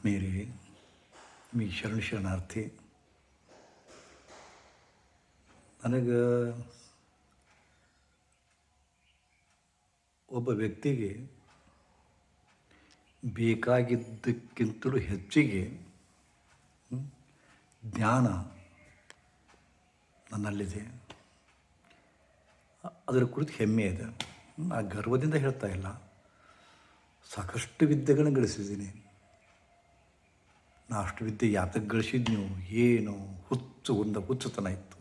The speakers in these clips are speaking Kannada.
ಆತ್ಮೀಯರೇ, ಮೀ ಶರಣ ಶರಣಾರ್ಥಿ, ನನಗೆ ಒಬ್ಬ ವ್ಯಕ್ತಿಗೆ ಬೇಕಾಗಿದ್ದಕ್ಕಿಂತಲೂ ಹೆಚ್ಚಿಗೆ ಜ್ಞಾನ ನನ್ನಲ್ಲಿದೆ. ಅದರ ಕುರಿತು ಹೆಮ್ಮೆ ಇದೆ. ಆ ಗರ್ವದಿಂದ ಹೇಳ್ತಾ ಇಲ್ಲ. ಸಾಕಷ್ಟು ವಿದ್ಯೆಗಳನ್ನು ಗಳಿಸಿದ್ದೀನಿ. ಅಷ್ಟು ವಿದ್ಯೆ ಯಾತಕ್ಕೆ ಗಳಿಸಿದ್ನೋ ಏನು ಹುಚ್ಚು ಒಂದು ಹುಚ್ಚುತನ ಇತ್ತು.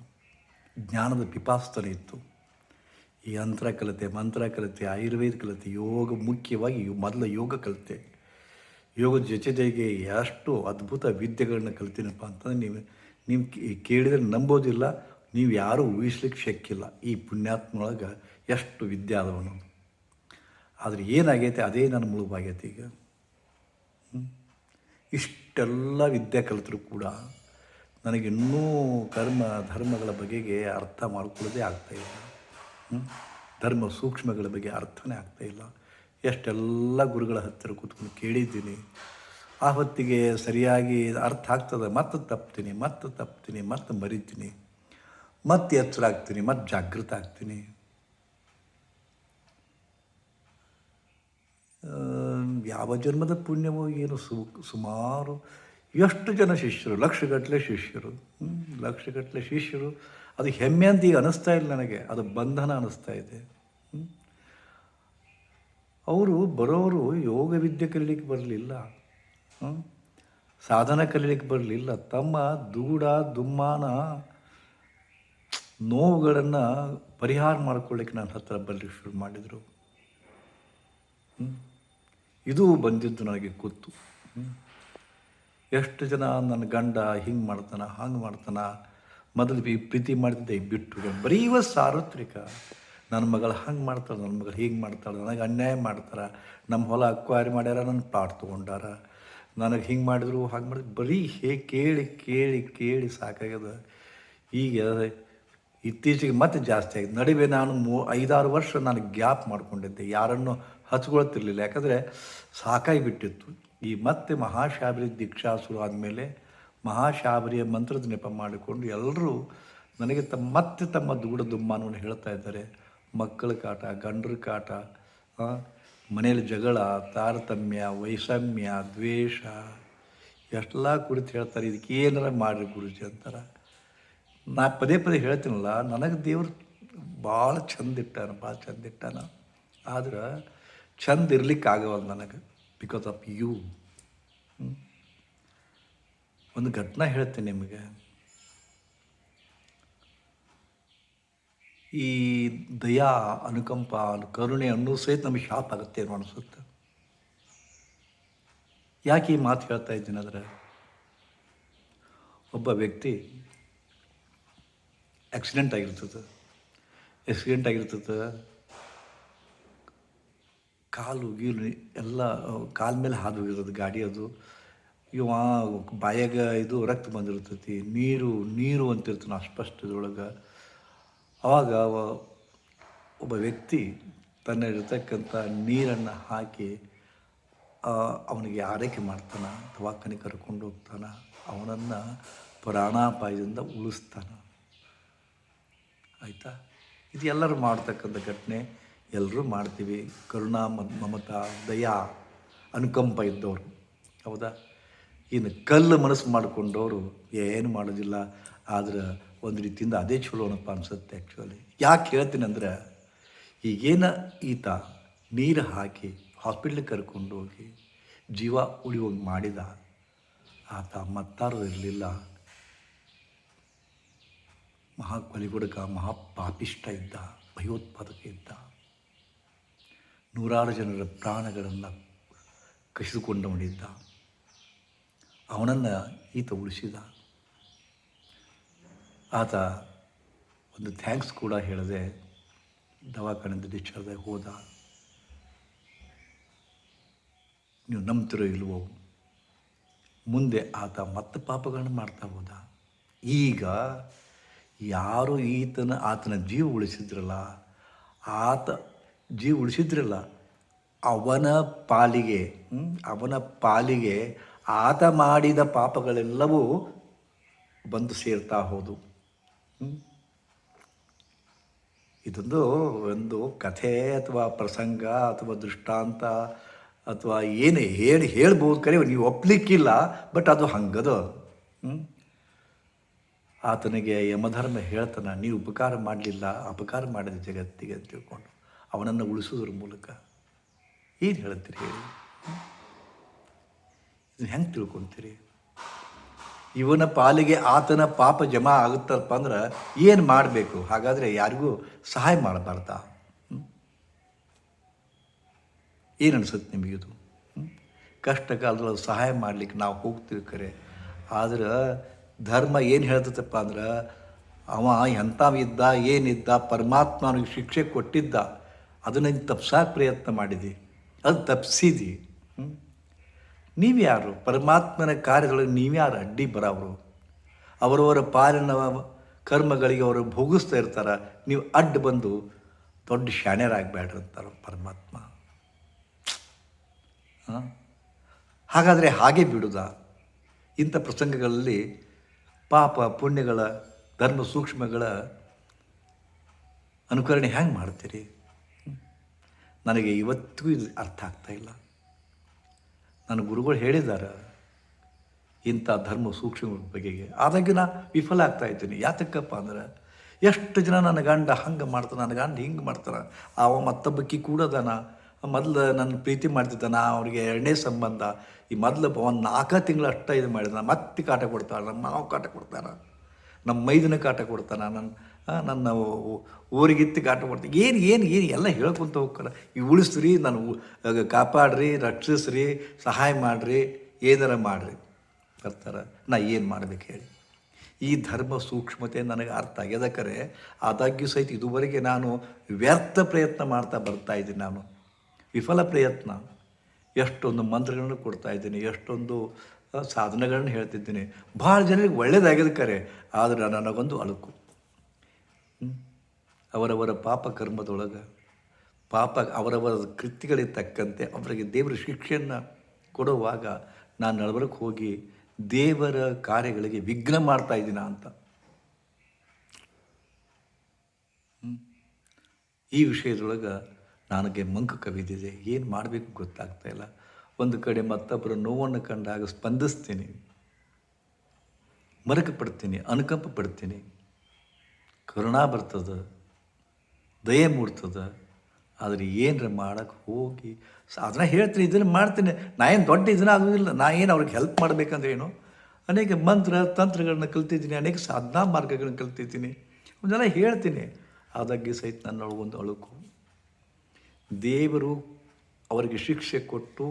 ಜ್ಞಾನದ ಪಿಪಾಸ್ತನ ಇತ್ತು. ಈ ಯಂತ್ರ ಕಲಿತೆ, ಮಂತ್ರ ಕಲಿತೆ, ಆಯುರ್ವೇದ ಕಲಿತೆ, ಯೋಗ ಮುಖ್ಯವಾಗಿ ಮೊದಲ ಯೋಗ ಕಲಿತೆ. ಯೋಗದ ಜೊತೆಗೆ ಎಷ್ಟು ಅದ್ಭುತ ವಿದ್ಯೆಗಳನ್ನ ಕಲಿತೀನಪ್ಪ ಅಂತಂದರೆ ನೀವು ನೀವು ಕೇಳಿದರೆ ನಂಬೋದಿಲ್ಲ, ನೀವು ಯಾರೂ ಊಹಿಸ್ಲಿಕ್ಕೆ ಶಕ್ಕಿಲ್ಲ. ಈ ಪುಣ್ಯಾತ್ಮೊಳಗೆ ಎಷ್ಟು ವಿದ್ಯೆ ಆದವನು. ಆದರೆ ಏನಾಗೈತೆ, ಅದೇ ನನ್ನ ಮುಳುಗಾಗೈತೆ ಈಗ. ಹ್ಮ್? ಇಷ್ಟೆಲ್ಲ ವಿದ್ಯೆ ಕಲಿತರೂ ಕೂಡ ನನಗಿನ್ನೂ ಕರ್ಮ, ಧರ್ಮಗಳ ಬಗೆಗೆ ಅರ್ಥ ಮಾಡ್ಕೊಳ್ಳೋದೇ ಆಗ್ತಾಯಿಲ್ಲ? ಧರ್ಮ ಸೂಕ್ಷ್ಮಗಳ ಬಗ್ಗೆ ಅರ್ಥನೇ ಆಗ್ತಾಯಿಲ್ಲ ಎಷ್ಟೆಲ್ಲ ಗುರುಗಳ ಹತ್ತಿರ ಕೂತ್ಕೊಂಡು ಕೇಳಿದ್ದೀನಿ. ಆ ಹೊತ್ತಿಗೆ ಸರಿಯಾಗಿ ಅರ್ಥ ಆಗ್ತದೆ? ಮತ್ತೆ ತಪ್ತೀನಿ ಮತ್ತೆ ತಪ್ತೀನಿ, ಮತ್ತೆ ಮರಿತೀನಿ, ಮತ್ತೆ ಎಚ್ಚರ ಆಗ್ತೀನಿ ಮತ್ತೆ ಜಾಗೃತ ಆಗ್ತೀನಿ. ಯಾವ ಜನ್ಮದ ಪುಣ್ಯವೋ ಏನು ಸು ಸುಮಾರು ಎಷ್ಟು ಜನ ಶಿಷ್ಯರು ಲಕ್ಷಗಟ್ಟಲೆ ಶಿಷ್ಯರು ಲಕ್ಷಗಟ್ಟಲೆ ಶಿಷ್ಯರು ಅದು ಹೆಮ್ಮೆ ಅಂತ ಈಗ ಅನ್ನಿಸ್ತಾ ಇಲ್ಲ ನನಗೆ ಅದು ಬಂಧನ ಅನ್ನಿಸ್ತಾ ಇದೆ ಅವರು ಬರೋರು ಯೋಗ ವಿದ್ಯೆ ಕಲೀಲಿಕ್ಕೆ ಬರಲಿಲ್ಲ ಸಾಧನ ಕಲೀಲಿಕ್ಕೆ ಬರಲಿಲ್ಲ ತಮ್ಮ ದೂಡ ದುಮ್ಮಾನ ನೋವುಗಳನ್ನು ಪರಿಹಾರ ಮಾಡ್ಕೊಳ್ಳಿಕ್ಕೆ ನನ್ನ ಹತ್ರ ಬರಲಿಕ್ಕೆ ಶುರು ಮಾಡಿದರು. ಇದು ಬಂದಿದ್ದು ನನಗೆ ಗೊತ್ತು ಎಷ್ಟು ಜನ ನನ್ನ ಗಂಡ ಹಿಂಗೆ ಮಾಡ್ತಾನ, ಹಂಗೆ ಮಾಡ್ತಾನ, ಮೊದಲು ಬಿ ಪ್ರೀತಿ ಮಾಡ್ತಿದ್ದೆ, ಬಿಟ್ಟು ಬರೀ ಸಾರ್ವತ್ರಿಕ. ನನ್ನ ಮಗಳು ಹಂಗೆ ಮಾಡ್ತಾಳೆ, ನನ್ನ ಮಗಳು ಹಿಂಗೆ ಮಾಡ್ತಾಳೆ, ನನಗೆ ಅನ್ಯಾಯ ಮಾಡ್ತಾರೆ, ನಮ್ಮ ಹೊಲ ಅಕ್ವಾರಿ ಮಾಡ್ಯಾರ, ನನ್ನ ಪ್ಲಾಟ್ ತೊಗೊಂಡಾರ. ನನಗೆ ಹಿಂಗೆ ಮಾಡಿದ್ರು, ಹಂಗೆ ಮಾಡಿದ್ರು, ಬರೀ ಹೇ ಕೇಳಿ ಕೇಳಿ ಕೇಳಿ ಸಾಕಾಗ್ಯದ. ಈಗ ಇತ್ತೀಚೆಗೆ ಮತ್ತೆ ಜಾಸ್ತಿ ಆಗಿದೆ. ನಡುವೆ ನಾನು ಮೂ ಐದಾರು ವರ್ಷ ನಾನು ಗ್ಯಾಪ್ ಮಾಡ್ಕೊಂಡಿದ್ದೆ. ಯಾರನ್ನು ಹಚ್ಕೊಳ್ತಿರ್ಲಿಲ್ಲ ಯಾಕಂದರೆ ಸಾಕಾಗಿಬಿಟ್ಟಿತ್ತು ಈ ಮತ್ತೆ ಮಹಾಶಾಬರಿ ದೀಕ್ಷಾ ಶುರು ಆದಮೇಲೆ ಮಹಾಶಾಬರಿಯ ಮಂತ್ರದ ನೆಪ ಮಾಡಿಕೊಂಡು ಎಲ್ಲರೂ ನನಗೆ ತಮ್ಮ ಮತ್ತೆ ತಮ್ಮ ದೂಡ ದುಮ್ಮಾನವನ್ನು ಹೇಳ್ತಾ ಇದ್ದಾರೆ. ಮಕ್ಕಳ ಕಾಟ, ಗಂಡರ ಕಾಟ ಮನೆಯಲ್ಲಿ ಜಗಳ, ತಾರತಮ್ಯ, ವೈಷಮ್ಯ, ದ್ವೇಷ ಎಷ್ಟೆಲ್ಲ ಕುರಿತು ಹೇಳ್ತಾರೆ. ಇದಕ್ಕೆ ಏನಾರ ಮಾಡಿರಿ ಗುರುಜಿ ಅಂತಾರೆ. ನಾ ಪದೇ ಪದೇ ಹೇಳ್ತೀನಲ್ಲ, ನನಗೆ ದೇವ್ರು ಭಾಳ ಚಂದ ಇಟ್ಟಾನ ಭಾಳ ಚಂದ ಇಟ್ಟಾನ. ಆದ್ರೆ ಚಂದ ಇರ್ಲಿಕ್ಕೆ ಆಗವಲ್ಲ ನನಗೆ ಬಿಕಾಸ್ ಆಫ್ ಯು ಒಂದು ಘಟನೆ ಹೇಳ್ತೀನಿ ನಿಮಗೆ. ಈ ದಯಾ, ಅನುಕಂಪ, ಕರುಣೆ ಅನ್ನೋ ಸಹಿತ ನಮಗೆ ಶಾಪ್ ಆಗುತ್ತೆ ಏನೋ ಅನಿಸುತ್ತೆ. ಯಾಕೆ ಈ ಮಾತು ಹೇಳ್ತಾ ಇದ್ದೀನಿ ಅಂದರೆ, ಒಬ್ಬ ವ್ಯಕ್ತಿ ಆಕ್ಸಿಡೆಂಟ್ ಆಗಿರ್ತದೆ. ಆಕ್ಸಿಡೆಂಟ್ ಆಗಿರ್ತದೆ. ಕಾಲು ಗೀಲು ಎಲ್ಲ ಕಾಲ ಮೇಲೆ ಹಾದು ಹೋಗಿರೋದು, ಗಾಡಿ ಅದು. ಇವ ಬಾಯಾಗ ಇದು ರಕ್ತ ಬಂದಿರ್ತೈತಿ, ನೀರು ನೀರು ಅಂತಿರ್ತಾನೆ ಅಸ್ಪಷ್ಟದೊಳಗೆ ಆವಾಗ ಒಬ್ಬ ವ್ಯಕ್ತಿ ತನ್ನ ತನ್ನಲ್ಲಿರ್ತಕ್ಕಂಥ ನೀರನ್ನು ಹಾಕಿ ಅವನಿಗೆ ಆರೈಕೆ ಮಾಡ್ತಾನೆ, ದವಾಖಾನೆ ಕರ್ಕೊಂಡು ಹೋಗ್ತಾನೆ, ಅವನನ್ನು ಪ್ರಾಣಾಪಾಯದಿಂದ ಉಳಿಸ್ತಾನೆ. ಆಯಿತಾ? ಇದು ಎಲ್ಲರೂ ಮಾಡ್ತಕ್ಕಂಥ ಘಟನೆ. ಎಲ್ಲರೂ ಮಾಡ್ತೀವಿ. ಕರುಣಾ ಮಮತ, ದಯಾ, ಅನುಕಂಪ ಇದ್ದವರು. ಹೌದಾ? ಇನ್ನು ಕಲ್ಲು ಮನಸ್ಸು ಮಾಡಿಕೊಂಡವರು ಏನು ಮಾಡೋದಿಲ್ಲ. ಆದ್ರೆ ಒಂದು ರೀತಿಯಿಂದ ಅದೇ ಚಲೋನಪ್ಪ ಅನ್ಸುತ್ತೆ ಆ್ಯಕ್ಚುಲಿ ಯಾಕೆ ಹೇಳ್ತೀನಿ ಅಂದರೆ, ಈಗೇನ ಈತ ನೀರು ಹಾಕಿ ಹಾಸ್ಪಿಟ್ಲಿಗೆ ಕರ್ಕೊಂಡು ಹೋಗಿ ಜೀವ ಉಳಿಯೋಂಗೆ ಮಾಡಿದ, ಆತ ಮತ್ತಾರು ಇರಲಿಲ್ಲ. ಮಹಾಕಲಿಗುಡಕ ಮಹಾಪಾಪಿಷ್ಟ ಇದ್ದ, ಭಯೋತ್ಪಾದಕ ಇದ್ದ. ನೂರಾರು ಜನರ ಪ್ರಾಣಗಳನ್ನು ಕಸಿದುಕೊಂಡವನಿದ್ದ. ಅವನನ್ನು ಈತ ಉಳಿಸಿದ. ಆತ ಒಂದು ಥ್ಯಾಂಕ್ಸ್ ಕೂಡ ಹೇಳದೆ ದವಾಖಾನೆಯಿಂದ ಡಿಸ್ಚಾರ್ಜ್ ಆಗಿ ಹೋದ. ನೀವು ನಂಬ್ತಿರೋ ಇಲ್ವೋ? ಮುಂದೆ ಆತ ಮತ್ತೆ ಪಾಪಗಳನ್ನು ಮಾಡ್ತಾ ಹೋದ. ಈಗ ಯಾರು ಈತನ, ಆತನ ಜೀವ ಉಳಿಸಿದ್ರಲ್ಲ, ಆತ ಜೀವ ಉಳಿಸಿದ್ರಲ್ಲ, ಅವನ ಪಾಲಿಗೆ ಅವನ ಪಾಲಿಗೆ ಆತ ಮಾಡಿದ ಪಾಪಗಳೆಲ್ಲವೂ ಬಂದು ಸೇರ್ತಾ ಹೋದು. ಇದೊಂದು ಒಂದು ಕಥೆ ಅಥವಾ ಪ್ರಸಂಗ ಅಥವಾ ದೃಷ್ಟಾಂತ ಅಥವಾ ಏನು ಹೇಳಿ ಹೇಳ್ಬೋದು ಕರೆ, ನೀವು ಒಪ್ಲಿಕ್ಕಿಲ್ಲ, ಬಟ್ ಅದು ಹಂಗದು? ಆತನಿಗೆ ಯಮಧರ್ಮ ಹೇಳ್ತಾನೆ ನೀವು ಉಪಕಾರ ಮಾಡಲಿಲ್ಲ, ಅಪಕಾರ ಮಾಡಿದ ಜಗತ್ತಿಗೆ ಅಂತ ತಿಳ್ಕೊಂಡು. ಅವನನ್ನು ಉಳಿಸೋದ್ರ ಮೂಲಕ ಏನು ಹೇಳ್ತೀರಿ ಹೇಳಿ? ಇದನ್ನ ಹೆಂಗೆ ತಿಳ್ಕೊತೀರಿ? ಇವನ ಪಾಲಿಗೆ ಆತನ ಪಾಪ ಜಮಾ ಆಗುತ್ತಪ್ಪ ಅಂದ್ರೆ ಏನು ಮಾಡಬೇಕು? ಹಾಗಾದರೆ ಯಾರಿಗೂ ಸಹಾಯ ಮಾಡಬಾರ್ದ? ಏನು ಅನಿಸುತ್ತೆ ನಿಮಗಿದು ಕಷ್ಟ ಕಾಲದಲ್ಲಿ ಸಹಾಯ ಮಾಡ್ಲಿಕ್ಕೆ ನಾವು ಹೋಗ್ತೀವಿ ಕರೆ. ಆದ್ರೆ ಧರ್ಮ ಏನು ಹೇಳ್ತದಪ್ಪ ಅಂದ್ರೆ, ಅವ ಎಂಥವಿದ್ದ ಏನಿದ್ದ ಪರಮಾತ್ಮನಿಗೆ ಶಿಕ್ಷೆ ಕೊಟ್ಟಿದ್ದ ಅದನ್ನು ತಪ್ಸಾಕ ಪ್ರಯತ್ನ ಮಾಡಿದಿ. ಅದು ತಪ್ಪಿಸಿದಿ ನೀವ್ಯಾರು ಪರಮಾತ್ಮನ ಕಾರ್ಯದೊಳಗೆ ನೀವ್ಯಾರು ಅಡ್ಡಿ ಬರೋರು ಅವರವರ ಪಾಲಿನ ಕರ್ಮಗಳಿಗೆ ಅವರು ಭೋಗಿಸ್ತಾ ಇರ್ತಾರೆ. ನೀವು ಅಡ್ಡ ಬಂದು ದೊಡ್ಡ ಶಾಣ್ಯರಾಗಬೇಡ್ರಿ ಅಂತಾರೆ ಪರಮಾತ್ಮ. ಹಾಗಾದರೆ ಹಾಗೆ ಬಿಡುದ. ಇಂಥ ಪ್ರಸಂಗಗಳಲ್ಲಿ ಪಾಪ ಪುಣ್ಯಗಳ, ಧರ್ಮ ಸೂಕ್ಷ್ಮಗಳ ಅನುಕರಣೆ ಹ್ಯಾಂಗೆ ಮಾಡ್ತೀರಿ? ನನಗೆ ಇವತ್ತಿಗೂ ಇದು ಅರ್ಥ ಆಗ್ತಾ ಇಲ್ಲ. ನನ್ನ ಗುರುಗಳು ಹೇಳಿದ್ದಾರೆ, ಇಂಥ ಧರ್ಮ ಸೂಕ್ಷ್ಮ ಬಗೆಗೆ. ಆದಾಗ್ಯೂ ನಾ ವಿಫಲ ಆಗ್ತಾ ಇದ್ದೀನಿ. ಯಾತಕ್ಕಪ್ಪ ಅಂದ್ರೆ, ಎಷ್ಟು ಜನ ನನ್ನ ಗಂಡ ಹಂಗೆ ಮಾಡ್ತಾನೆ, ನನ್ನ ಗಂಡ ಹಿಂಗೆ ಮಾಡ್ತಾನೆ, ಅವ ಮತ್ತೊಬ್ಬಕ್ಕಿ ಕೂಡದಾನ ಮೊದಲು ನನ್ನ ಪ್ರೀತಿ ಮಾಡ್ತಿದ್ದಾನ, ಅವ್ರಿಗೆ ಎರಡನೇ ಸಂಬಂಧ. ಈ ಮೊದಲು ಒಂದು ನಾಲ್ಕು ತಿಂಗಳು ಅಷ್ಟ ಇದು ಮಾಡಿದ. ಮತ್ತೆ ಕಾಟ ಕೊಡ್ತಾನೆ ನಮ್ಮ ಮಾವ ಕಾಟ ಕೊಡ್ತಾನೆ, ನಮ್ಮ ಮೈದನ ಕಾಟ ಕೊಡ್ತಾನೆ, ನನ್ನ ನನ್ನ ಊರಿಗಿತ್ತು ಕಾಟ ಮಾಡ್ತೀನಿ. ಏನು ಏನು ಏನು, ಎಲ್ಲ ಹೇಳ್ಕೊತ ಹೋಗ್ಕಲ್ಲ. ಈ ಉಳಿಸ್ರಿ, ನಾನು ಕಾಪಾಡ್ರಿ, ರಕ್ಷಿಸ್ರಿ, ಸಹಾಯ ಮಾಡಿರಿ, ಏನಾರ ಮಾಡಿರಿ. ಬರ್ತಾರೆ, ನಾ ಏನು ಮಾಡ್ಬೇಕು ಹೇಳಿ. ಈ ಧರ್ಮ ಸೂಕ್ಷ್ಮತೆ ನನಗೆ ಅರ್ಥ ಆಗ್ಯದಕ್ಕರೆ ಆದಾಗ್ಯೂ ಸಹಿತ ಇದುವರೆಗೆ ನಾನು ವ್ಯರ್ಥ ಪ್ರಯತ್ನ ಮಾಡ್ತಾ ಬರ್ತಾ ಇದ್ದೀನಿ ನಾನು. ವಿಫಲ ಪ್ರಯತ್ನ. ಎಷ್ಟೊಂದು ಮಂತ್ರಗಳನ್ನು ಕೊಡ್ತಾ ಇದ್ದೀನಿ, ಎಷ್ಟೊಂದು ಸಾಧನೆಗಳನ್ನು ಹೇಳ್ತಿದ್ದೀನಿ. ಭಾಳ ಜನರಿಗೆ ಒಳ್ಳೇದಾಗ್ಯದ ಕರೆ. ಆದರೆ ನನಗೊಂದು ಅಳುಕು? ಅವರವರ ಪಾಪ ಕರ್ಮದೊಳಗೆ, ಪಾಪ ಅವರವರ ಕೃತಿಗಳಿಗೆ ತಕ್ಕಂತೆ ಅವರಿಗೆ ದೇವರ ಶಿಕ್ಷೆಯನ್ನು ಕೊಡುವಾಗ ನಾನು ನಡವರಕ್ಕೆ ಹೋಗಿ ದೇವರ ಕಾರ್ಯಗಳಿಗೆ ವಿಘ್ನ ಮಾಡ್ತಾ ಇದ್ದೀನ ಅಂತ. ಈ ವಿಷಯದೊಳಗೆ ನನಗೆ ಮಂಕು ಕವಿದಿದೆ. ಏನು ಮಾಡಬೇಕು ಗೊತ್ತಾಗ್ತಾ ಇಲ್ಲ. ಒಂದು ಕಡೆ ಮತ್ತೊಬ್ಬರ ನೋವನ್ನು ಕಂಡಾಗ ಸ್ಪಂದಿಸ್ತೀನಿ. ಮರಕ ಪಡ್ತೀನಿ ಅನುಕಂಪ ಪಡ್ತೀನಿ. ಕರುಣಾ ಬರ್ತದೆ. ದಯೆ ಮೂಡ್ತದೆ. ಆದರೆ ಏನರ ಮಾಡೋಕ್ಕೆ ಹೋಗಿ ಅದನ್ನ ಹೇಳ್ತೀನಿ, ಇದನ್ನು ಮಾಡ್ತೀನಿ. ನಾ ಏನು ದೊಡ್ಡ ಇದನ್ನ ಆಗೋದಿಲ್ಲ. ನಾ ಏನು ಅವ್ರಿಗೆ ಹೆಲ್ಪ್ ಮಾಡಬೇಕಂದ್ರೆ ಏನು? ಅನೇಕ ಮಂತ್ರ, ತಂತ್ರಗಳನ್ನ ಕಲ್ತಿದ್ದೀನಿ, ಅನೇಕ ಸಾಧನಾ ಮಾರ್ಗಗಳನ್ನ ಕಲ್ತಿದ್ದೀನಿ. ಒಂದೆಲ್ಲ ಹೇಳ್ತೀನಿ. ಅದಕ್ಕೆ ಸಹಿತ ನನ್ನೊಳಗೊಂದು ಅಳುಕು. ದೇವರು ಅವರಿಗೆ ಶಿಕ್ಷೆ ಕೊಟ್ಟು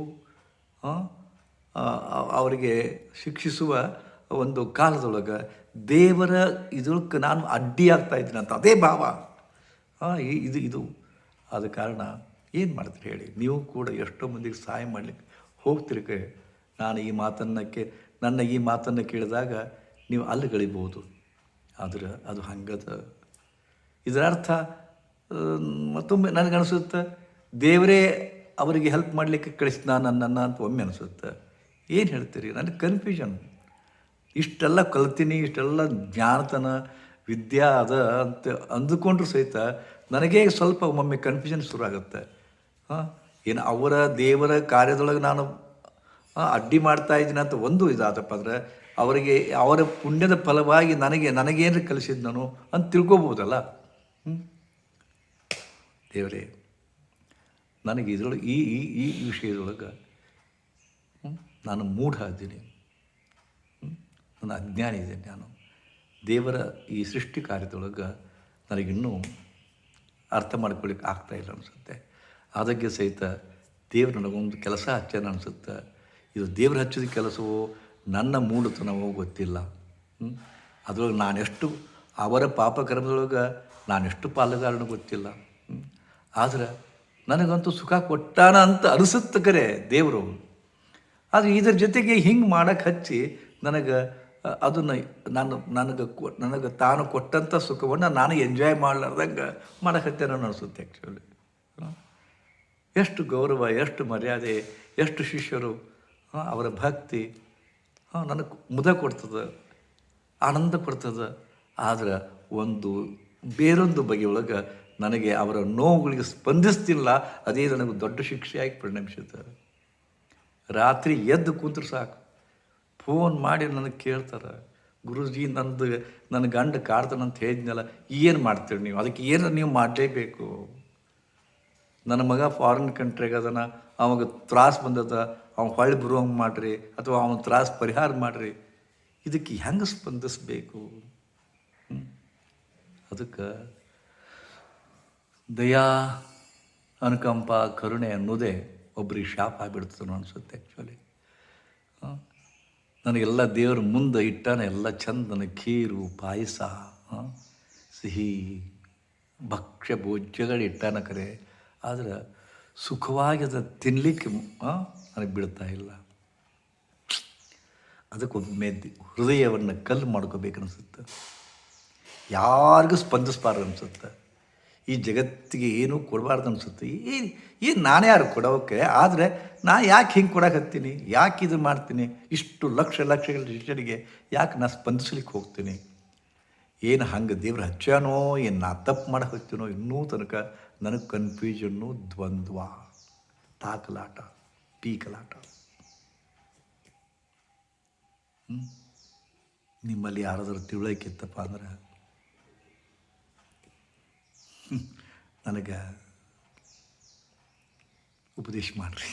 ಅವರಿಗೆ ಶಿಕ್ಷಿಸುವ ಒಂದು ಕಾಲದೊಳಗೆ ದೇವರ ಇದಕ್ಕೆ ನಾನು ಅಡ್ಡಿಯಾಗ್ತಾ ಇದ್ದೀನಿ ಅಂತ. ಅದೇ ಭಾವ. ಇದು ಇದು. ಆದ ಕಾರಣ ಏನು ಮಾಡ್ತೀರಿ ಹೇಳಿ? ನೀವು ಕೂಡ ಎಷ್ಟೋ ಮಂದಿಗೆ ಸಹಾಯ ಮಾಡಲಿಕ್ಕೆ ಹೋಗ್ತೀರಿ ಕೈ ನಾನು ಈ ಮಾತನ್ನು ಕೇ ನನ್ನ ಈ ಮಾತನ್ನು ಕೇಳಿದಾಗ ನೀವು ಅಲ್ಲಿ ಗಳಿಬೋದು. ಆದರೆ ಅದು ಹಂಗದ. ಇದರ ಅರ್ಥ ಮತ್ತೊಮ್ಮೆ ಅನಿಸುತ್ತೆ, ದೇವರೇ ಅವರಿಗೆ ಹೆಲ್ಪ್ ಮಾಡಲಿಕ್ಕೆ ಕಳಿಸಿದ ನನ್ನನ್ನು ಅಂತ ಒಮ್ಮೆ ಅನಿಸುತ್ತೆ. ಏನು ಹೇಳ್ತೀರಿ? ನನಗೆ ಕನ್ಫ್ಯೂಷನ್ ಇಷ್ಟೆಲ್ಲ ಕಲ್ತೀನಿ, ಇಷ್ಟೆಲ್ಲ ಜ್ಞಾನತನ ವಿದ್ಯಾ ಅದ ಅಂತ ಅಂದುಕೊಂಡ್ರು ಸಹಿತ ನನಗೇ ಸ್ವಲ್ಪ ಒಮ್ಮೊಮ್ಮೆ ಕನ್ಫ್ಯೂಷನ್ ಶುರು ಆಗುತ್ತೆ ಹಾಂ, ಏನು ಅವರ ದೇವರ ಕಾರ್ಯದೊಳಗೆ ನಾನು ಅಡ್ಡಿ ಮಾಡ್ತಾ ಇದ್ದೀನಿ ಅಂತ ಒಂದು ಇದಾದಪ್ಪ ಅಂದರೆ ಅವರಿಗೆ, ಅವರ ಪುಣ್ಯದ ಫಲವಾಗಿ ನನಗೆ ನನಗೇನು ಕಲಿಸಿದ್ದು ನಾನು ಅಂತ ತಿಳ್ಕೊಬೋದಲ್ಲ? ದೇವರೇ, ನನಗೆ ಇದರೊಳಗೆ ಈ ಈ ಈ ವಿಷಯದೊಳಗೆ ನಾನು ಮೂಢ ಇದ್ದೀನಿ. ನನ್ನ ನಾನು ಅಜ್ಞಾನಿ ಇದ್ದೀನಿ ನಾನು. ದೇವರ ಈ ಸೃಷ್ಟಿ ಕಾರ್ಯದೊಳಗೆ ನನಗಿನ್ನೂ ಅರ್ಥ ಮಾಡ್ಕೊಳ್ಳಿಕ್ಕೆ ಆಗ್ತಾ ಇಲ್ಲ ಅನಿಸುತ್ತೆ. ಅದಕ್ಕೆ ಸಹಿತ ದೇವ್ರು ನನಗೊಂದು ಕೆಲಸ ಹಚ್ಚನ ಅನಿಸುತ್ತೆ. ಇದು ದೇವ್ರು ಹಚ್ಚಿದ ಕೆಲಸವೋ ನನ್ನ ಮೂಢತನವೋ ಗೊತ್ತಿಲ್ಲ. ಅದರೊಳಗೆ ನಾನೆಷ್ಟು ಅವರ ಪಾಪಕರ್ಮದೊಳಗೆ ನಾನೆಷ್ಟು ಪಾಲುಗಾರನ ಗೊತ್ತಿಲ್ಲ. ಆದರೆ ನನಗಂತೂ ಸುಖ ಕೊಟ್ಟಾನ ಅಂತ ಅನಿಸುತ್ತೆ ಕರೆ ದೇವರು ಆದರೆ ಇದರ ಜೊತೆಗೆ ಹಿಂಗೆ ಮಾಡಕ್ಕೆ ಹಚ್ಚಿ ನನಗೆ ಅದನ್ನು ನಾನು, ನನಗೆ ಕೊ, ನನಗೆ ತಾನು ಕೊಟ್ಟಂಥ ಸುಖವನ್ನು ನಾನು ಎಂಜಾಯ್ ಮಾಡ್ಲಾರ್ದಂಗೆ ಮಾಡಕ್ಕೆ ಹತ್ತೇನೋ ಅನಿಸುತ್ತೆ ಆ್ಯಕ್ಚುಲಿ ಎಷ್ಟು ಗೌರವ, ಎಷ್ಟು ಮರ್ಯಾದೆ, ಎಷ್ಟು ಶಿಷ್ಯರು ಅವರ ಭಕ್ತಿ ನನಗೆ ಮುದ ಕೊಡ್ತದೆ, ಆನಂದ ಕೊಡ್ತದೆ. ಆದ್ರೆ ಒಂದು, ಬೇರೊಂದು ಬಗೆಯೊಳಗೆ ನನಗೆ ಅವರ ನೋವುಗಳಿಗೆ ಸ್ಪಂದಿಸ್ತಿಲ್ಲ, ಅದೇ ನನಗೆ ದೊಡ್ಡ ಶಿಕ್ಷೆಯಾಗಿ ಪರಿಣಮಿಸುತ್ತೆ. ರಾತ್ರಿ ಎದ್ದು ಕೂತ್ರೆ ಸಾಕು. ಫೋನ್ ಮಾಡಿ ನನಗೆ ಕೇಳ್ತಾರೆ, ಗುರುಜಿ, ನಂದು ನನ್ನ ಗಂಡ ಕಾಡ್ತಾನಂತ ಹೇಳಿದ್ನಲ್ಲ, ಏನು ಮಾಡ್ತೀರಿ ನೀವು? ಅದಕ್ಕೆ ಏನು ನೀವು ಮಾಡಲೇಬೇಕು? ನನ್ನ ಮಗ ಫಾರಿನ್ ಕಂಟ್ರಿಗೆ ಅದನ್ನು ಅವಾಗ ತ್ರಾಸ ಬಂದದ ಅವ್ನು ಹೊಳ್ಳಿ ಬರುವಂಗೆ ಮಾಡಿರಿ, ಅಥವಾ ಅವನ ತ್ರಾಸ ಪರಿಹಾರ ಮಾಡಿರಿ. ಇದಕ್ಕೆ ಹೆಂಗೆ ಸ್ಪಂದಿಸ್ಬೇಕು? ಅದಕ್ಕೆ ದಯಾ, ಅನುಕಂಪ, ಕರುಣೆ ಅನ್ನೋದೇ ಒಬ್ರಿಗೆ ಶಾಪ ಆಗಿಬಿಡ್ತದೆ ಅನ್ಸುತ್ತೆ ಆ್ಯಕ್ಚುಲಿ ನನಗೆಲ್ಲ ದೇವ್ರ ಮುಂದೆ ಇಟ್ಟಾನೆ ಎಲ್ಲ ಚಂದನ, ಖೀರು, ಪಾಯಸ ಸಿಹಿ, ಭಕ್ಷ್ಯ, ಭೋಜ್ಯಗಳು ಇಟ್ಟಾನ ಕರೆ. ಆದ್ರೆ ಸುಖವಾಗಿ ಅದು ತಿನ್ನಲಿಕ್ಕೆ ನನಗೆ ಬಿಡ್ತಾ ಇಲ್ಲ. ಅದಕ್ಕೊಮ್ಮೆ ಹೃದಯವನ್ನು ಕಲ್ಲು ಮಾಡ್ಕೋಬೇಕು ಅನಿಸುತ್ತೆ ಯಾರಿಗೂ ಸ್ಪಂದಿಸ್ಬಾರ್ದು ಅನಿಸುತ್ತೆ. ಈ ಜಗತ್ತಿಗೆ ಏನೂ ಕೊಡಬಾರ್ದು ಅನಿಸುತ್ತೆ. ಏನು ಏನು ನಾನೇ ಯಾರು ಕೊಡೋಕೆ? ಆದರೆ ನಾ ಯಾಕೆ ಹಿಂಗೆ ಕೊಡಕತ್ತೀನಿ? ಯಾಕೆ ಇದು ಮಾಡ್ತೀನಿ? ಇಷ್ಟು ಲಕ್ಷ ಲಕ್ಷಗಳ ಶಿಷ್ಯರಿಗೆ ಯಾಕೆ ನಾ ಸ್ಪಂದಿಸ್ಲಿಕ್ಕೆ ಹೋಗ್ತೀನಿ? ಏನು ಹಂಗೆ ದೇವ್ರ ಹಚ್ಚಾನೋ ಏನು ನಾ ತಪ್ಪು ಮಾಡಕ್ಕೆ ಹೋಗ್ತೀನೋ ಇನ್ನೂ ತನಕ ನನಗೆ ಕನ್ಫ್ಯೂಷನ್ನು ದ್ವಂದ್ವ ತಾಕಲಾಟ ಪೀಕಲಾಟ? ನಿಮ್ಮಲ್ಲಿ ಯಾರಾದರೂ ತಿಳುವಳಿಕಿತ್ತಪ್ಪ ಅಂದ್ರೆ ಹ್ಮ್, ನನಗೆ ಉಪದೇಶ ಮಾಡಿರಿ.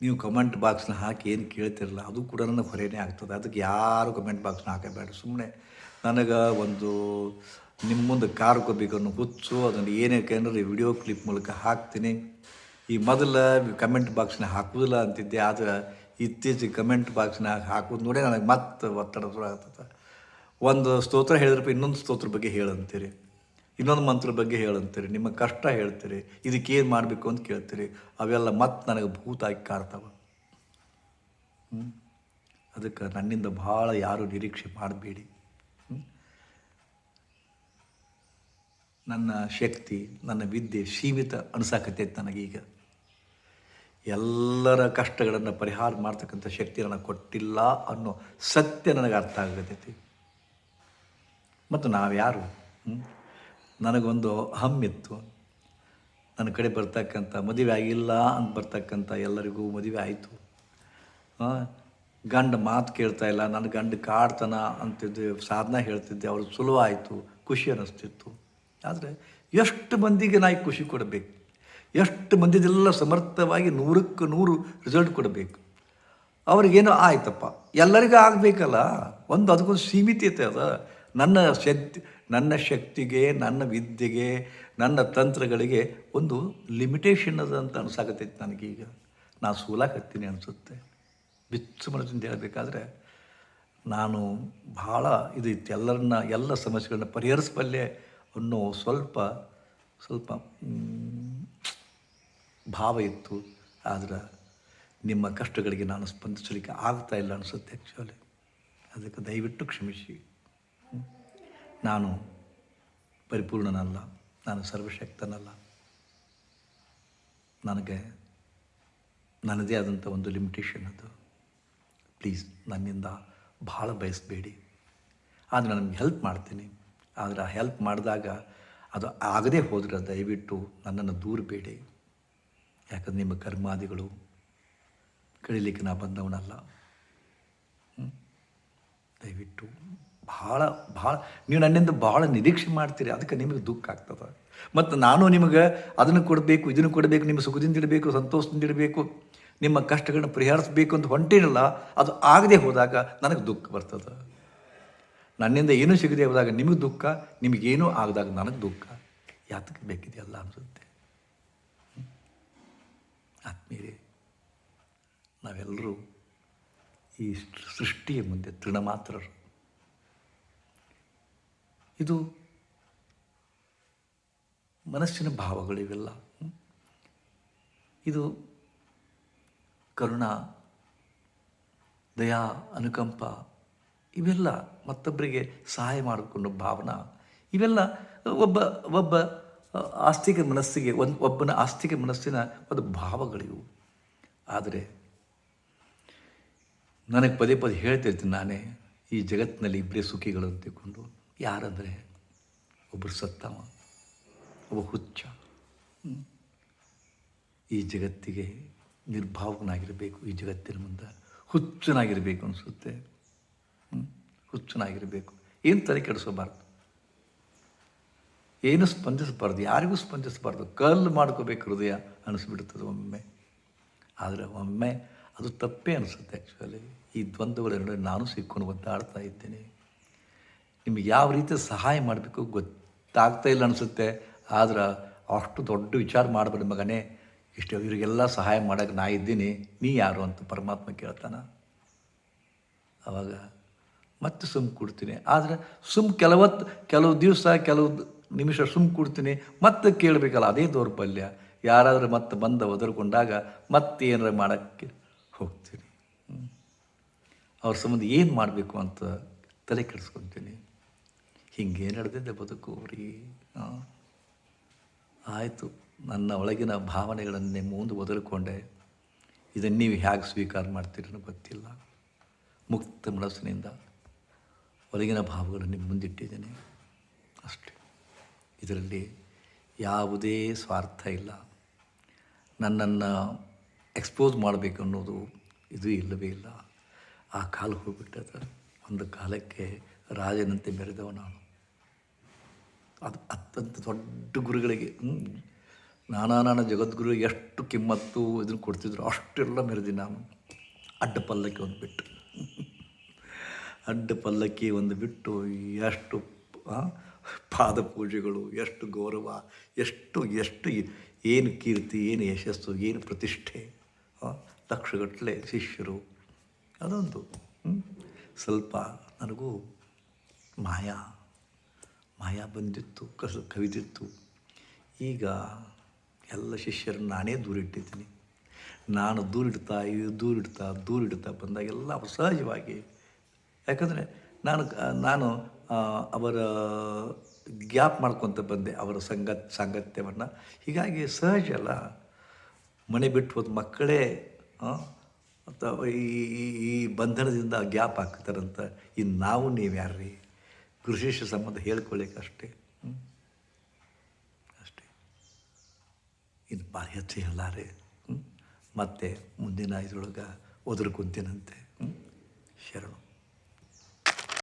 ನೀವು ಕಮೆಂಟ್ ಬಾಕ್ಸ್ನ ಹಾಕಿ ಏನು ಕೇಳ್ತಿರಲ್ಲ, ಅದು ಕೂಡ ನನಗೆ ಹೊರೇನೇ ಆಗ್ತದೆ. ಅದಕ್ಕೆ ಯಾರು ಕಮೆಂಟ್ ಬಾಕ್ಸ್ನ ಹಾಕಬೇಡ. ಸುಮ್ಮನೆ ನನಗೆ ಒಂದು ನಿಮ್ಮ ಮುಂದೆ ಅನ್ನೋ ಹುಚ್ಚು, ಅದನ್ನು ಏನೇ ಏನಾರು ವಿಡಿಯೋ ಕ್ಲಿಪ್ ಮೂಲಕ ಹಾಕ್ತೀನಿ. ಈ ಮೊದಲು ಕಮೆಂಟ್ ಬಾಕ್ಸ್ನ ಹಾಕುವುದಿಲ್ಲ ಅಂತಿದ್ದೆ, ಆದರೆ ಇತ್ತೀಚೆಗೆ ಕಮೆಂಟ್ ಬಾಕ್ಸ್ನ ಹಾಕೋದು ನೋಡಿ ನನಗೆ ಮತ್ತೆ ಒತ್ತಡ ಶುರು ಆಗ್ತದೆ. ಒಂದು ಸ್ತೋತ್ರ ಹೇಳಿದ್ರಪ್ಪ, ಇನ್ನೊಂದು ಸ್ತೋತ್ರ ಬಗ್ಗೆ ಹೇಳಂತೀರಿ. ಇನ್ನೊಂದು ಮಂತ್ರ ಬಗ್ಗೆ ಹೇಳಂತೀರಿ. ನಿಮ್ಮ ಕಷ್ಟ ಹೇಳ್ತೀರಿ. ಇದಕ್ಕೆ ಏನು ಮಾಡಬೇಕು ಅಂತ ಕೇಳ್ತೀರಿ. ಅವೆಲ್ಲ ಮತ್ತೆ ನನಗೆ ಭೂತಾಗಿ ಕಾಡ್ತಾವೆ? ಅದಕ್ಕೆ ನನ್ನಿಂದ ಭಾಳ ಯಾರು ನಿರೀಕ್ಷೆ ಮಾಡಬೇಡಿ. ನನ್ನ ಶಕ್ತಿ, ನನ್ನ ವಿದ್ಯೆ ಸೀಮಿತ ಅನಿಸಾಕತ್ತೈತೆ ನನಗೀಗ. ಎಲ್ಲರ ಕಷ್ಟಗಳನ್ನು ಪರಿಹಾರ ಮಾಡ್ತಕ್ಕಂಥ ಶಕ್ತಿ ನನಗೆ ಕೊಟ್ಟಿಲ್ಲ ಅನ್ನೋ ಸತ್ಯ ನನಗೆ ಅರ್ಥ ಆಗತೈತಿ. ಮತ್ತು ನಾವ್ಯಾರು? ಯಾರು ನನಗೊಂದು ಹಮ್ಮಿತ್ತು. ನನ್ನ ಕಡೆ ಬರ್ತಕ್ಕಂಥ ಮದುವೆ ಆಗಿಲ್ಲ ಅಂತ ಬರ್ತಕ್ಕಂಥ ಎಲ್ಲರಿಗೂ ಮದುವೆ ಆಯಿತು. ಗಂಡ ಮಾತು ಕೇಳ್ತಾ ಇಲ್ಲ. ನನ್ನ ಗಂಡ ಕಾಡ್ತಾನ ಅಂತಿದ್ದೆ, ಸಾಧನ ಹೇಳ್ತಿದ್ದೆ. ಅವ್ರು ಸುಲಭ ಆಯಿತು, ಖುಷಿ ಅನ್ನಿಸ್ತಿತ್ತು. ಆದರೆ ಎಷ್ಟು ಮಂದಿಗೆ ನಾಯಿ ಖುಷಿ ಕೊಡಬೇಕು? ಎಷ್ಟು ಮಂದಿದೆಲ್ಲ ಸಮರ್ಥವಾಗಿ ನೂರಕ್ಕೆ ನೂರು ರಿಸಲ್ಟ್ ಕೊಡಬೇಕು? ಅವ್ರಿಗೇನೋ ಆಯ್ತಪ್ಪ. ಎಲ್ಲರಿಗೂ ಆಗಬೇಕಲ್ಲ. ಒಂದು ಅದಕ್ಕೊಂದು ಸೀಮಿತತೆ ಅದ. ನನ್ನ ಶಕ್ತಿ, ನನ್ನ ಶಕ್ತಿಗೆ, ನನ್ನ ವಿದ್ಯೆಗೆ, ನನ್ನ ತಂತ್ರಗಳಿಗೆ ಒಂದು ಲಿಮಿಟೇಷನ್ ಅದ ಅಂತ ಅನ್ಸಾಕತ್ತೈತೆ ನನಗೀಗ ನಾನು ಸೂಲಾಕತ್ತೀನಿ ಅನಿಸುತ್ತೆ. ಬಿಚ್ಚು ಮನಸ್ಸಿಂದ ಹೇಳಬೇಕಾದ್ರೆ ನಾನು ಭಾಳ ಇದು ಇತ್ತು. ಎಲ್ಲರನ್ನ, ಎಲ್ಲ ಸಮಸ್ಯೆಗಳನ್ನ ಪರಿಹರಿಸಬಲ್ಲೆ ಅನ್ನೋ ಸ್ವಲ್ಪ ಸ್ವಲ್ಪ ಭಾವ ಇತ್ತು. ಆದರೆ ನಿಮ್ಮ ಕಷ್ಟಗಳಿಗೆ ನಾನು ಸ್ಪಂದಿಸಲಿಕ್ಕೆ ಆಗ್ತಾ ಇಲ್ಲ ಅನಿಸುತ್ತೆ ಆ್ಯಕ್ಚುಲಿ ಅದಕ್ಕೆ ದಯವಿಟ್ಟು ಕ್ಷಮಿಸಿ? ನಾನು ಪರಿಪೂರ್ಣನಲ್ಲ, ನಾನು ಸರ್ವಶಕ್ತನಲ್ಲ. ನನಗೆ ನನ್ನದೇ ಆದಂಥ ಒಂದು ಲಿಮಿಟೇಷನ್ ಅದು. ಪ್ಲೀಸ್ ನನ್ನಿಂದ ಭಾಳ ಬಯಸಬೇಡಿ. ಆದರೆ ನನಗೆ ಹೆಲ್ಪ್ ಮಾಡ್ತೀನಿ. ಆದರೆ ಆ ಹೆಲ್ಪ್ ಮಾಡಿದಾಗ ಅದು ಆಗದೇ ಹೋದರೆ ದಯವಿಟ್ಟು ನನ್ನನ್ನು ದೂರಬೇಡಿ. ಯಾಕಂದ್ರೆ ನಿಮ್ಮ ಕರ್ಮಾದಿಗಳು ಕಳೀಲಿಕ್ಕೆ ನಾ ಬಂದವನಲ್ಲ? ದಯವಿಟ್ಟು ಭಾಳ ಭಾಳ, ನೀವು ನನ್ನಿಂದ ಭಾಳ ನಿರೀಕ್ಷೆ ಮಾಡ್ತೀರಿ, ಅದಕ್ಕೆ ನಿಮಗೆ ದುಃಖ ಆಗ್ತದೆ. ಮತ್ತು ನಾನು ನಿಮಗೆ ಅದನ್ನು ಕೊಡಬೇಕು, ಇದನ್ನು ಕೊಡಬೇಕು, ನಿಮ್ಮ ಸುಖದಿಂದ ಇಡಬೇಕು, ಸಂತೋಷದಿಂದ ಇಡಬೇಕು, ನಿಮ್ಮ ಕಷ್ಟಗಳನ್ನು ಪರಿಹರಿಸಬೇಕು ಅಂತ ಹೊಂಟೇನಲ್ಲ, ಅದು ಆಗದೆ ಹೋದಾಗ ನನಗೆ ದುಃಖ ಬರ್ತದೆ. ನನ್ನಿಂದ ಏನೂ ಸಿಗದೆ ಹೋದಾಗ ನಿಮಗೆ ದುಃಖ ನಿಮಗೇನೂ ಆಗದಾಗ ನನಗೆ ದುಃಖ. ಯಾತಕ್ಕೆ ಬೇಕಿದೆಯಲ್ಲ ಅನಿಸುತ್ತೆ. ಆತ್ಮೀಯರೇ, ನಾವೆಲ್ಲರೂ ಈ ಸೃಷ್ಟಿಯ ಮುಂದೆ ತೃಣಮಾತ್ರರು. ಇದು ಮನಸ್ಸಿನ ಭಾವಗಳಿವೆಲ್ಲ. ಇದು ಕರುಣ, ದಯಾ, ಅನುಕಂಪ ಇವೆಲ್ಲ ಮತ್ತೊಬ್ಬರಿಗೆ ಸಹಾಯ ಮಾಡಿಕೊಂಡು ಭಾವನ ಇವೆಲ್ಲ ಒಬ್ಬ ಒಬ್ಬ ಆಸ್ತಿಕ ಮನಸ್ಸಿಗೆ ಒಂದು ಒಬ್ಬನ ಆಸ್ತಿಕ ಮನಸ್ಸಿನ ಒಂದು ಭಾವಗಳಿವು. ಆದರೆ ನನಗೆ ಪದೇ ಪದೇ ಹೇಳ್ತಿರ್ತೀನಿ ನಾನೇ ಈ ಜಗತ್ತಿನಲ್ಲಿ ಇಬ್ಬರೇ ಸುಖಿಗಳು ಅಂತ ಯಾರಂದರೆ ಒಬ್ಬರು ಸತ್ತವ, ಒಬ್ಬ ಹುಚ್ಚ. ಈ ಜಗತ್ತಿಗೆ ನಿರ್ಭಾವಕನಾಗಿರಬೇಕು, ಈ ಜಗತ್ತಿನ ಮುಂದೆ ಹುಚ್ಚನಾಗಿರಬೇಕು ಅನಿಸುತ್ತೆ. ಹುಚ್ಚನಾಗಿರಬೇಕು. ಏನು ತಲೆ ಕೆಡಿಸೋಬಾರ್ದು ಏನು ಸ್ಪಂದಿಸಬಾರ್ದು? ಯಾರಿಗೂ ಸ್ಪಂದಿಸಬಾರ್ದು? ಕಲ್ಲು ಮಾಡ್ಕೋಬೇಕು ಹೃದಯ ಅನಿಸ್ಬಿಡ್ತದೆ ಒಮ್ಮೆ. ಆದರೆ ಒಮ್ಮೆ ಅದು ತಪ್ಪೇ ಅನಿಸುತ್ತೆ ಆ್ಯಕ್ಚುಲಿ ಈ ದ್ವಂದ್ವಗಳ ನಡುವೆ ನಾನು ಸಿಕ್ಕೊಂಡು ಒದ್ದಾಡ್ತಾ ಇದ್ದೇನೆ. ನಿಮಗೆ ಯಾವ ರೀತಿ ಸಹಾಯ ಮಾಡಬೇಕು ಗೊತ್ತಾಗ್ತಾ ಇಲ್ಲ ಅನಿಸುತ್ತೆ. ಆದ್ರೆ ಅಷ್ಟು ದೊಡ್ಡ ವಿಚಾರ ಮಾಡಬೇಡ ಮಗನೇ. ಇಷ್ಟು ಇವರಿಗೆಲ್ಲ ಸಹಾಯ ಮಾಡೋಕೆ ನಾ ಇದ್ದೀನಿ. ನೀ ಯಾರು ಅಂತ ಪರಮಾತ್ಮ ಕೇಳ್ತಾನ. ಆವಾಗ ಮತ್ತೆ ಸುಮ್ ಕೊಡ್ತೀನಿ. ಆದರೆ ಸುಮ್ ಕೆಲವತ್ತು ಕೆಲವು ದಿವಸ, ಕೆಲವು ನಿಮಿಷ ಸುಮ್ ಕೊಡ್ತೀನಿ. ಮತ್ತೆ ಕೇಳಬೇಕಲ್ಲ, ಅದೇ ದೌರ್ಬಲ್ಯ. ಯಾರಾದರೂ ಮತ್ತೆ ಬಂದ ಒದರ್ಕೊಂಡಾಗ ಮತ್ತೆ ಏನಾರ ಮಾಡೋಕ್ಕೆ ಹೋಗ್ತೀನಿ. ಅವ್ರ ಸಂಬಂಧ ಏನು ಮಾಡಬೇಕು ಅಂತ ತಲೆ ಕೆಡಿಸ್ಕೊತೀನಿ. ಹಿಂಗೆ ನಡೆದಿದ್ದೆ ಬದುಕು ರೀ ಆಯಿತು. ನನ್ನ ಒಳಗಿನ ಭಾವನೆಗಳನ್ನೇ ಮುಂದೆ ಬದಲಿಕೊಂಡೆ. ಇದನ್ನು ನೀವು ಹೇಗೆ ಸ್ವೀಕಾರ ಮಾಡ್ತೀರಿ ಗೊತ್ತಿಲ್ಲ. ಮುಕ್ತ ಮನಸ್ಸಿನಿಂದ ಒಳಗಿನ ಭಾವಗಳನ್ನು ಮುಂದಿಟ್ಟಿದ್ದೇನೆ. ಅಷ್ಟೇ. ಇದರಲ್ಲಿ ಯಾವುದೇ ಸ್ವಾರ್ಥ ಇಲ್ಲ. ನನ್ನನ್ನು ಎಕ್ಸ್ಪೋಸ್ ಮಾಡಬೇಕು ಅನ್ನೋದು ಇದು ಇಲ್ಲವೇ ಇಲ್ಲ. ಆ ಕಾಲ ಹೋಗ್ಬಿಟ್ಟದ. ಒಂದು ಕಾಲಕ್ಕೆ ರಾಜನಂತೆ ಮೆರೆದವ ನಾನು ಅದು ಅತ್ಯಂತ ದೊಡ್ಡ ಗುರುಗಳಿಗೆ ನಾನಾ ನಾನಾ ಜಗದ್ಗುರು ಎಷ್ಟು ಕಿಮ್ಮತ್ತು ಇದನ್ನು ಕೊಡ್ತಿದ್ರು, ಅಷ್ಟೆಲ್ಲ ಮೆರೆದಿ ನಾನು. ಅಡ್ಡ ಪಲ್ಲಕ್ಕಿ ಒಂದು ಬಿಟ್ಟು. ಅಡ್ಡ ಪಲ್ಲಕ್ಕಿ ಒಂದು ಬಿಟ್ಟು ಎಷ್ಟು ಪಾದ ಪೂಜೆಗಳು, ಎಷ್ಟು ಗೌರವ, ಎಷ್ಟು ಎಷ್ಟು ಏನು ಕೀರ್ತಿ, ಏನು ಯಶಸ್ಸು, ಏನು ಪ್ರತಿಷ್ಠೆ ಲಕ್ಷಗಟ್ಟಲೆ ಶಿಷ್ಯರು. ಅದೊಂದು ಸ್ವಲ್ಪ ನನಗೂ ಮಾಯಾ. ಮಾಯಾ ಬಂದಿತ್ತು, ಕಸ, ಕವಿದಿತ್ತು. ಈಗ ಎಲ್ಲ ಶಿಷ್ಯರನ್ನು ನಾನೇ ದೂರಿಟ್ಟಿದ್ದೀನಿ. ನಾನು ದೂರಿಡ್ತಾ ಇವ್ ದೂರಿಡ್ತಾ ದೂರಿಡ್ತಾ ಬಂದಾಗೆಲ್ಲ ಸಹಜವಾಗಿ, ಯಾಕಂದರೆ ನಾನು ನಾನು ಅವರ ಗ್ಯಾಪ್ ಮಾಡ್ಕೊತ ಬಂದೆ ಅವರ ಸಂಗತ್, ಸಾಂಗತ್ಯವನ್ನು. ಹೀಗಾಗಿ ಸಹಜ ಅಲ್ಲ. ಮನೆ ಬಿಟ್ಟು ಹೋದ ಮಕ್ಕಳೇ ಈ- ಈ ಬಂಧನದಿಂದ ಗ್ಯಾಪ್ ಹಾಕ್ತಾರಂತ, ಇನ್ನು ನಾವು ನೀವು ಯಾರ್ರೀ ಶಿಷ್ಯ ಸಂಬಂಧ ಹೇಳ್ಕೊಳ್ಳಿಕ್ಕೆ ಅಷ್ಟೇ. ಇನ್ನು ಭಾರಿ ಹೆಚ್ಚು ಹೇಳಾರೆ ಮತ್ತೆ ಮುಂದಿನ ಇದ್ರೊಳಗೆ ಕುಂತಿನಂತೆ ಹ್ಞೂ ಶರಣು.